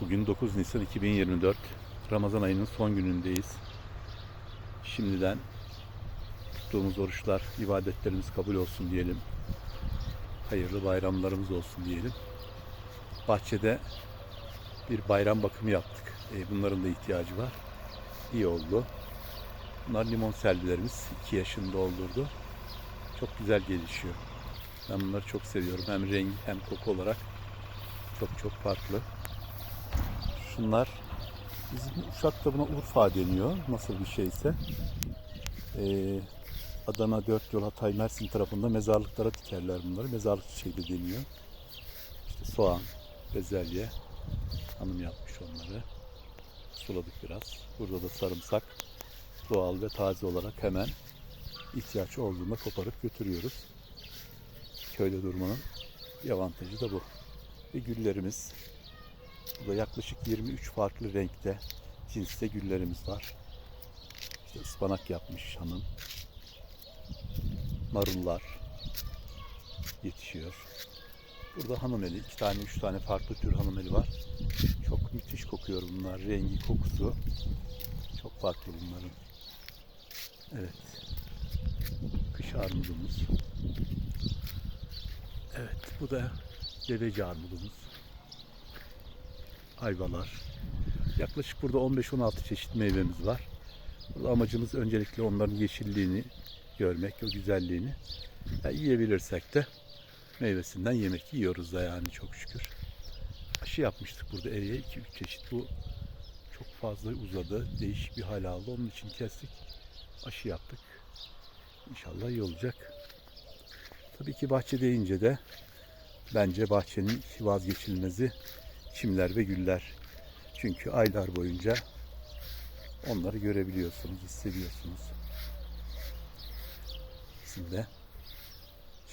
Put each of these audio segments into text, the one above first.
Bugün 9 Nisan 2024. Ramazan ayının son günündeyiz. Şimdiden tuttuğumuz oruçlar, ibadetlerimiz kabul olsun diyelim. Hayırlı bayramlarımız olsun diyelim. Bahçede bir bayram bakımı yaptık. E, bunların da ihtiyacı var. İyi oldu. Bunlar limon selvilerimiz. 2 yaşını doldurdu. Çok güzel gelişiyor. Ben bunları çok seviyorum. Hem rengi hem koku olarak çok çok farklı. Şunlar bizim Uşak'ta buna Urfa deniyor. Nasıl bir şeyse. Ee, Adana, Dört Yol, Hatay, Mersin tarafında mezarlıklara dikerler bunları. Mezarlık çiçeği de deniyor. İşte soğan, bezelye. Hanım yapmış onları. Suladık biraz. Burada da sarımsak. Doğal ve taze olarak hemen ihtiyaç olduğunda koparıp götürüyoruz. Köyde durmanın bir avantajı da bu. Ve güllerimiz. Burada yaklaşık 23 farklı renkte, cinste güllerimiz var. İşte ıspanak yapmış hanım. Marullar yetişiyor. Burada hanım eli, iki tane, üç tane farklı tür hanım eli var. Çok müthiş kokuyor bunlar. Rengi, kokusu çok farklı bunların. Evet. Kış armudumuz. Evet, bu da deveci armudumuz. Ayvalar. Yaklaşık burada 15-16 çeşit meyvemiz var. Burada amacımız öncelikle onların yeşilliğini görmek, o güzelliğini. Ya yiyebilirsek de meyvesinden yemek yiyoruz da yani çok şükür. Aşı yapmıştık burada eriye 2-3 çeşit. Bu çok fazla uzadı. Değişik bir hal aldı. Onun için kestik. Aşı yaptık. İnşallah iyi olacak. Tabii ki bahçe deyince de bence bahçenin vazgeçilmezi çimler ve güller. Çünkü aylar boyunca onları görebiliyorsunuz, hissediyorsunuz. Bizim de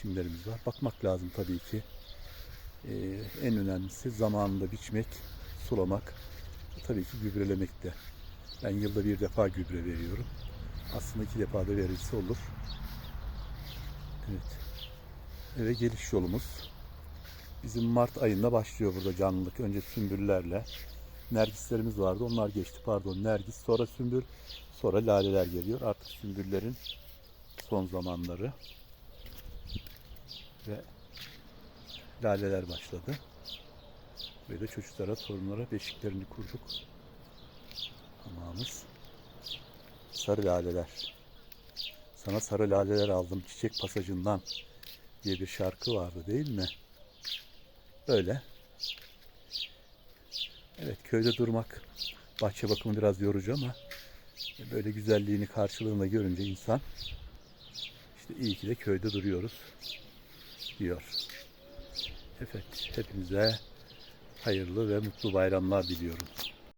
çimlerimiz var. Bakmak lazım tabii ki. Ee, en önemlisi zamanında biçmek, sulamak, tabii ki gübrelemek de. Ben yılda bir defa gübre veriyorum. Aslında iki defa da verilse olur. Evet. Eve geliş yolumuz. Bizim Mart ayında başlıyor burada canlılık. Önce sümbüllerle. Nergislerimiz vardı. Onlar geçti. Pardon. Nergis. Sonra sümbül. Sonra laleler geliyor. Artık sümbüllerin son zamanları. Ve laleler başladı. Ve de çocuklara, torunlara beşiklerini kurduk. Hamamız. Sarı laleler. Sana sarı laleler aldım çiçek pasajından diye bir şarkı vardı değil mi? Böyle. Evet köyde durmak, bahçe bakımı biraz yorucu ama böyle güzelliğini karşılığında görünce insan işte iyi ki de köyde duruyoruz diyor. Evet hepinize hayırlı ve mutlu bayramlar diliyorum.